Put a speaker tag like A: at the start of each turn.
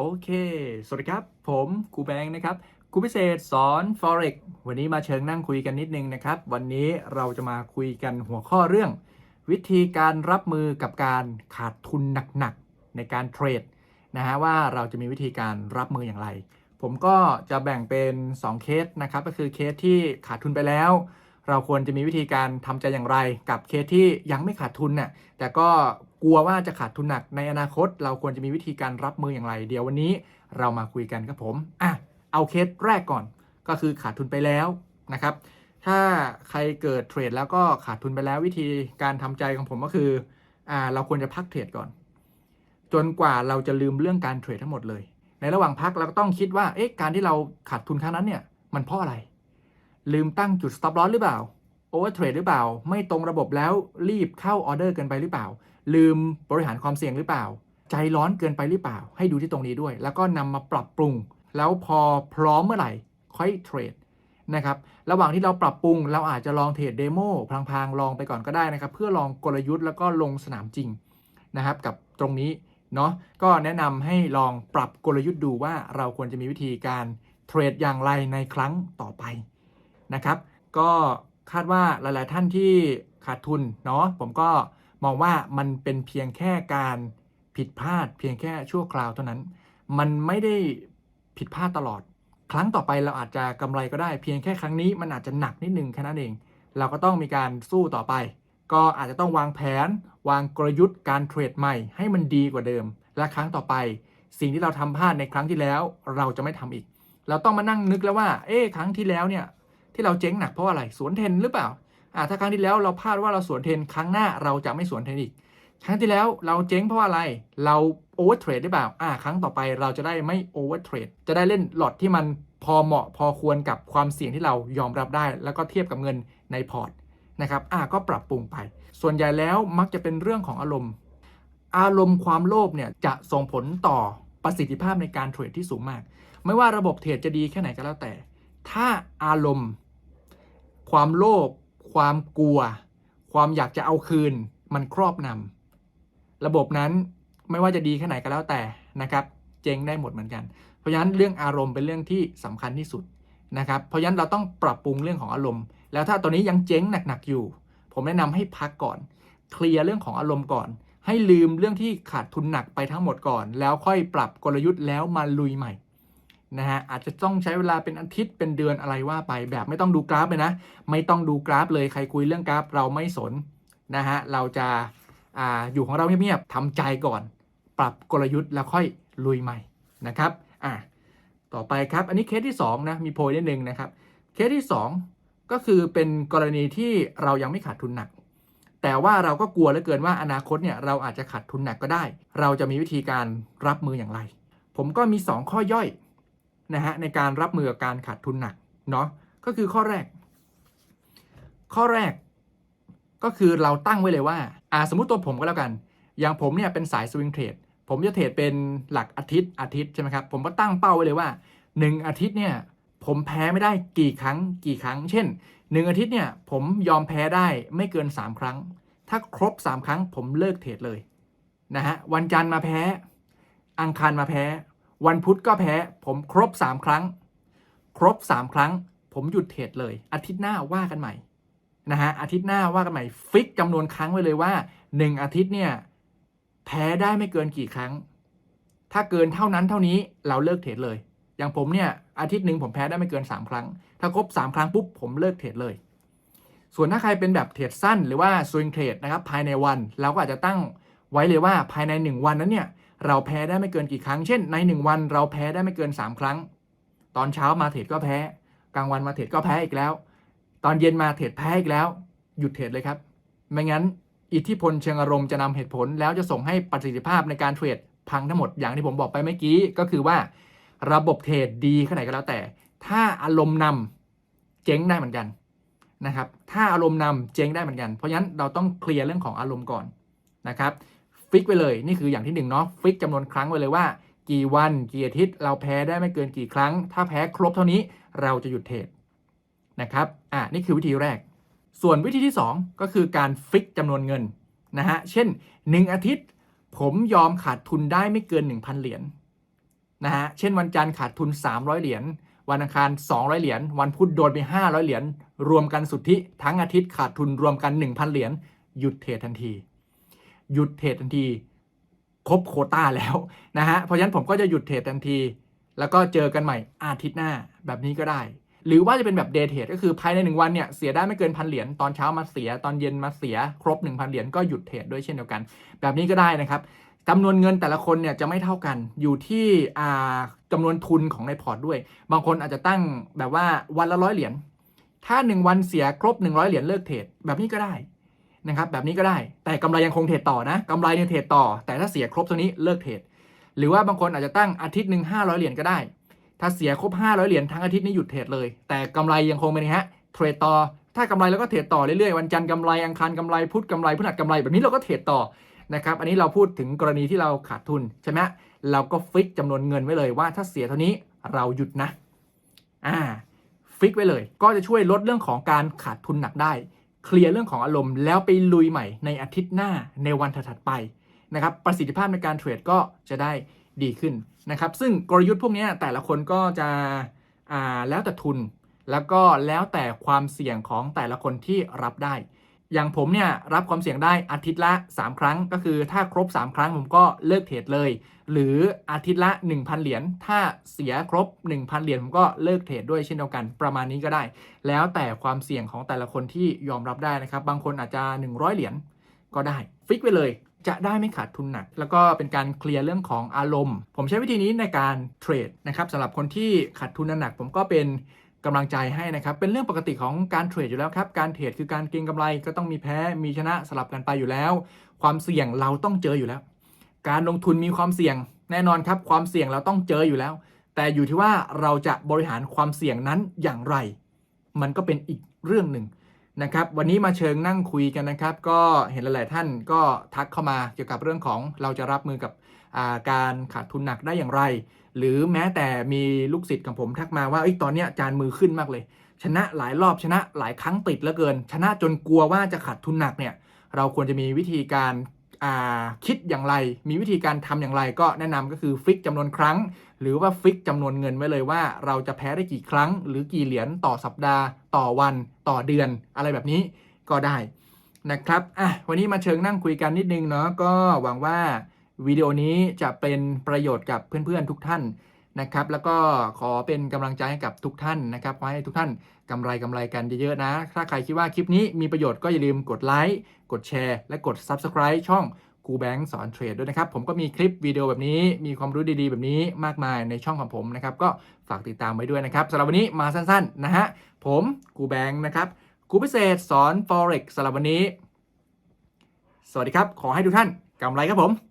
A: โอเค สวัสดีครับ ผมครูแบงค์นะครับครูพิเศษสอน Forex วันนี้มาเชิงนั่งคุยกันนิดนึงนะครับ วันนี้เราจะมาคุยกันหัวข้อเรื่อง วิธีการรับมือกับการขาดทุนหนักๆ ในการเทรดนะฮะว่าเราจะมีวิธีการรับมืออย่างไร ผมก็จะแบ่งเป็น 2 เคสนะครับ ก็คือเคสที่ขาดทุนไปแล้ว เราควรจะมีวิธีการทำใจอย่างไรกับเคสที่ยังไม่ขาดทุนน่ะแต่ก็กลัวว่าจะขาดทุนหนักในอนาคต เราควรจะมีวิธีการรับมืออย่างไร เดี๋ยววันนี้เรามาคุยกันครับผมอะเอาเคสแรกก่อนก็คือขาดทุนไปแล้วนะครับ ถ้าใครเกิดเทรดแล้วก็ขาดทุนไปแล้ววิธีการทำใจของผมก็คืออ่าเราควรจะพักเทรดก่อน จนกว่าเราจะลืมเรื่องการเทรดทั้งหมดเลย ในระหว่างพักเราก็ต้องคิดว่าเอ๊ะการที่เราขาดทุนครั้งนั้นเนี่ยมันเพราะอะไร ลืมตั้งจุด stop loss หรือเปล่า over trade หรือเปล่า ไม่ตรงระบบแล้วรีบเข้าออเดอร์เกินไปหรือเปล่า ลืมบริหารความเสี่ยงหรือเปล่า ใจร้อนเกินไปหรือเปล่า ให้ดูที่ตรงนี้ด้วย แล้วก็นำมาปรับปรุง แล้วพอพร้อมเมื่อไหร่ค่อยเทรดนะครับระหว่างที่เราปรับปรุง เราอาจจะลองเทรดเดโมพลางๆ ลองไปก่อนก็ได้นะครับ เพื่อลองกลยุทธ์แล้วก็ลงสนามจริงนะครับ กับตรงนี้เนาะก็แนะนำให้ลองปรับกลยุทธ์ดูว่าเราควรจะมีวิธีการเทรดอย่างไรในครั้งต่อไป นะครับ ก็คาดว่าหลาย ๆ ท่านที่ขาดทุนเนาะผมก็มองว่ามันเป็นเพียงแค่การผิดพลาดเพียงแค่ชั่วคราวเท่านั้น มันไม่ได้ผิดพลาดตลอด ครั้งต่อไปเราอาจจะกำไรก็ได้ เพียงแค่ครั้งนี้มันอาจจะหนักนิดนึงแค่นั้นเอง เราก็ต้องมีการสู้ต่อไป ก็อาจจะต้องวางแผน วางกลยุทธ์การเทรดใหม่ให้มันดีกว่าเดิม และครั้งต่อไป สิ่งที่เราทำพลาดในครั้งที่แล้ว เราจะไม่ทำอีก เราต้องมานั่งนึกแล้วว่า เอ๊ะครั้งที่แล้วเนี่ย ที่เราเจ๊งหนักเพราะอะไรสวนเทนหรือเปล่าอ่าถ้าครั้งที่แล้วเราพลาดว่าเราสวนเทนครั้งหน้าเราจะไม่สวนเทนอีก ครั้งที่แล้วเราเจ๊งเพราะอะไรเราโอเวอร์เทรดหรือเปล่าอ่าครั้งต่อไปเราจะได้ไม่โอเวอร์เทรดจะได้เล่นหลอดที่มันพอเหมาะพอควรกับความเสี่ยงที่เรายอมรับได้ แล้วก็เทียบกับเงินในพอร์ตนะครับอ่าก็ปรับปรุงไป ส่วนใหญ่แล้วมักจะเป็นเรื่องของอารมณ์ อารมณ์ความโลภเนี่ยจะส่งผลต่อประสิทธิภาพในการเทรดที่สูงมาก ไม่ว่าระบบเทรดจะดีแค่ไหนก็แล้วแต่ ถ้าอารมณ์ ความโลภความกลัว ความอยากจะเอาคืน มันครอบนำระบบนั้นไม่ว่าจะดีแค่ไหนก็แล้วแต่นะครับ เจ๊งได้หมดเหมือนกัน เพราะฉะนั้นเรื่องอารมณ์เป็นเรื่องที่สำคัญที่สุดนะครับ เพราะฉะนั้นเราต้องปรับปรุงเรื่องของอารมณ์ แล้วถ้าตอนนี้ยังเจ๊งหนักๆอยู่ ผมแนะนำให้พักก่อน เคลียร์เรื่องของอารมณ์ก่อน ให้ลืมเรื่องที่ขาดทุนหนักไปทั้งหมดก่อน แล้วค่อยปรับกลยุทธ์แล้วมาลุยใหม่ นะฮะอาจจะต้องใช้เวลาเป็นอาทิตย์เป็นเดือนอะไรว่าไป แบบไม่ต้องดูกราฟเลยนะ ไม่ต้องดูกราฟเลยใครคุยเรื่องกราฟเราไม่สนนะฮะเราจะออยู่ของเราเงียบๆทำใจก่อน ปรับกลยุทธ์แล้วค่อยลุยใหม่นะครับอะต่อไปครับ อันนี้เคสที่2นะมีโพยนิดนึงนะครับ เคสที่ 2 ก็คือเป็นกรณีที่เรายังไม่ขาดทุนหนัก แต่ว่าเราก็กลัวเหลือเกินว่าอนาคตเนี่ยเราอาจจะขาดทุนหนักก็ได้ เราจะมีวิธีการรับมืออย่างไร ผมก็มี 2 ข้อย่อย นะฮะในการรับมือกับการขาดทุนหนักเนาะก็คือข้อแรก ข้อแรกก็คือเราตั้งไว้เลยว่าอ่าสมมติตัวผมก็แล้วกัน อย่างผมเนี่ยเป็นสายสวิงเทรดผมจะเทรดเป็นหลักอาทิตย์อาทิตย์ใช่ไหมครับ ผมก็ตั้งเป้าไว้เลยว่า 1 อาทิตย์เนี่ยผมแพ้ไม่ได้กี่ครั้ง กี่ครั้ง เช่น 1 อาทิตย์เนี่ยผมยอมแพ้ได้ไม่เกิน 3 ครั้ง ถ้าครบ 3 ครั้งผมเลิกเทรดเลยนะฮะวันจันทร์มาแพ้ อังคารมาแพ้ วันพุธก็แพ้ ผมครบ 3 ครั้ง ครบ 3 ครั้ง ผมหยุดเทรดเลย อาทิตย์หน้าว่ากันใหม่นะฮะอาทิตย์หน้าว่ากันใหม่ฟิกจำนวนครั้งไว้เลยว่า 1 อาทิตย์เนี่ยแพ้ได้ไม่เกินกี่ครั้ง ถ้าเกินเท่านั้นเท่านี้เราเลิกเทรดเลย อย่างผมเนี่ยอาทิตย์หนึ่งผมแพ้ได้ไม่เกิน 3 ครั้ง ถ้าครบ 3 ครั้งปุ๊บผมเลิกเทรดเลย ส่วนถ้าใครเป็นแบบเทรดสั้นหรือว่าสวิงเทรดนะครับภายในวัน เราก็อาจจะตั้งไว้เลยว่าภายใน 1 วันนั้นเนี่ย เราแพ้ได้ไม่เกินกี่ครั้ง เช่นใน 1 วันเราแพ้ได้ไม่เกิน 3 ครั้ง ตอนเช้ามาเทรดก็แพ้ กลางวันมาเทรดก็แพ้อีกแล้ว ตอนเย็นมาเทรดแพ้อีกแล้ว หยุดเทรดเลยครับ ไม่งั้นอิทธิพลเชิงอารมณ์จะนำเหตุผล แล้วจะส่งให้ประสิทธิภาพในการเทรดพังทั้งหมดอย่างที่ผมบอกไปเมื่อกี้ก็คือว่า ระบบเทรดดีแค่ไหนก็แล้วแต่ ถ้าอารมณ์นำเจ๊งได้เหมือนกันนะครับถ้าอารมณ์นำเจ๊งได้เหมือนกัน เพราะฉะนั้นเราต้องเคลียร์เรื่องของอารมณ์ก่อนนะครับ ฟิกไว้เลย นี่คืออย่างที่หนึ่งเนาะฟิกจำนวนครั้งไว้เลยว่า กี่วันกี่อาทิตย์เราแพ้ได้ไม่เกินกี่ครั้ง ถ้าแพ้ครบเท่านี้เราจะหยุดเทรดนะครับอ่านี่คือวิธีแรก ส่วนวิธีที่ 2 ก็คือการฟิกจำนวนเงินนะฮะเช่น 1 อาทิตย์ ผมยอมขาดทุนได้ไม่เกิน 1,000 เหรียญนะฮะเช่นวันจันทร์ขาดทุน 300 เหรียญวันอังคาร 200 เหรียญ วันพุธโดนไป 500 เหรียญ รวมกันสุทธิ ทั้งอาทิตย์ขาดทุนรวมกัน 1,000 เหรียญ หยุดเทรดทันที หยุดเทรดทันที ครบโคต้าแล้วนะฮะเพราะฉะนั้นผมก็จะหยุดเทรดทันที แล้วก็เจอกันใหม่อาทิตย์หน้าแบบนี้ก็ได้ หรือว่าจะเป็นแบบเดย์เทรดก็คือภายในหนึ่งวันเนี่ยเสียได้ไม่เกินพันเหรียญตอนเช้ามาเสียตอนเย็นมาเสียครบ 1,000 เหรียญก็หยุดเทรดด้วยเช่นเดียวกัน แบบนี้ก็ได้นะครับจำนวนเงินแต่ละคนเนี่ยจะไม่เท่ากันอยู่ที่อ่าจำนวนทุนของในพอร์ตด้วย บางคนอาจจะตั้งแบบว่าวันละร้อยเหรียญถ้า 1 วันเสียครบ 100 เหรียญเลิกเทรดแบบนี้ก็ได้ นะครับแบบนี้ก็ได้แต่กำไรยังคงเทรดต่อนะกำไรเนี่ยเทรดต่อ แต่ถ้าเสียครบตัวนี้เลิกเทรดหรือว่าบางคนอาจจะตั้งอาทิตย์หนึ่ง500 เหรียญก็ได้ ถ้าเสียครบ 500 เหรียญทั้งอาทิตย์นี้หยุดเทรดเลย แต่กำไรยังคงเป็นไงฮะเทรดต่อ ถ้ากำไรแล้วก็เทรดต่อเรื่อยๆวันจันทร์กำไรอังคารกำไรพุธกำไรพฤหัสกำไรแบบนี้เราก็เทรดต่อนะครับอันนี้เราพูดถึงกรณีที่เราขาดทุนใช่ไหมเราก็ฟิกจำนวนเงินไว้เลยว่าถ้าเสียเท่านี้เราหยุดนะอ่าฟิกไว้เลย ก็จะช่วยลดเรื่องของการขาดทุนหนักได้ เคลียร์เรื่องของอารมณ์ แล้วไปลุยใหม่ในอาทิตย์หน้าในวันถัดไปนะครับประสิทธิภาพในการเทรดก็จะได้ดีขึ้นนะครับ ซึ่งกลยุทธ์พวกนี้แต่ละคนก็จะอ่าแล้วแต่ทุน แล้วก็แล้วแต่ความเสี่ยงของแต่ละคนที่รับได้ อย่างผมเนี่ยรับความเสี่ยงได้อาทิตย์ละ 3 ครั้ง ก็คือถ้าครบ 3 ครั้งผมก็เลิกเทรดเลย หรืออาทิตย์ละ 1,000 เหรียญถ้าเสียครบ 1,000 เหรียญผมก็เลิกเทรดด้วยเช่นเดียวกันประมาณนี้ก็ได้ แล้วแต่ความเสี่ยงของแต่ละคนที่ยอมรับได้นะครับ บางคนอาจจะ 100 เหรียญก็ได้ ฟิกไว้เลยจะได้ไม่ขาดทุนหนัก แล้วก็เป็นการเคลียร์เรื่องของอารมณ์ ผมใช้วิธีนี้ในการเทรดนะครับสำหรับคนที่ขาดทุนหนักผมก็เป็น กำลังใจให้นะครับ เป็นเรื่องปกติของการเทรดอยู่แล้วครับ การเทรดคือการเก็งกำไรก็ต้องมีแพ้ มีชนะสลับกันไปอยู่แล้ว ความเสี่ยงเราต้องเจออยู่แล้ว การลงทุนมีความเสี่ยง แน่นอนครับ ความเสี่ยงเราต้องเจออยู่แล้ว แต่อยู่ที่ว่าเราจะบริหารความเสี่ยงนั้นอย่างไร มันก็เป็นอีกเรื่องหนึ่ง นะครับวันนี้มาเชิงนั่งคุยกันนะครับ ก็เห็นหลาย ๆ ท่านก็ทักเข้ามาเกี่ยวกับเรื่องของเราจะรับมือกับาการขาดทุนหนักได้อย่างไร หรือแม้แต่มีลูกศิษย์ของผมทักมาว่าอตอนเนี้ยจานมือขึ้นมากเลย ชนะหลายรอบชนะหลายครั้งติดเหลือเกิน ชนะจนกลัวว่าจะขาดทุนหนักเนี่ยเราควรจะมีวิธีการ คิดอย่างไร มีวิธีการทำอย่างไรก็แนะนำก็คือฟิกจำนวนครั้ง หรือว่าฟิกจำนวนเงินไว้เลยว่า เราจะแพ้ได้กี่ครั้ง หรือกี่เหรียญต่อสัปดาห์ ต่อวัน ต่อเดือน อะไรแบบนี้ก็ได้นะครับอะวันนี้มาเชิงนั่งคุยกันนิดนึงเนาะก็หวังว่าวิดีโอนี้จะเป็นประโยชน์กับเพื่อนๆทุกท่าน นะครับ แล้วก็ขอเป็นกำลังใจให้กับทุกท่านนะครับขอให้ทุกท่านกำไรกำไรกันเยอะๆนะ ถ้าใครคิดว่าคลิปนี้มีประโยชน์ก็อย่าลืมกดไลค์กดแชร์ และกด Subscribe ช่องกูแบงค์สอนเทรดด้วยนะครับ ผมก็มีคลิปวิดีโอแบบนี้มีความรู้ดีๆ แบบนี้มากมายในช่องของผมนะครับ ก็ฝากติดตามไว้ด้วยนะครับสำหรับวันนี้มาสั้นๆนะฮะผมกูแบงค์นะครับครูพิเศษสอน Forex สำหรับวันนี้ สวัสดีครับ ขอให้ทุกท่านกำไรครับผม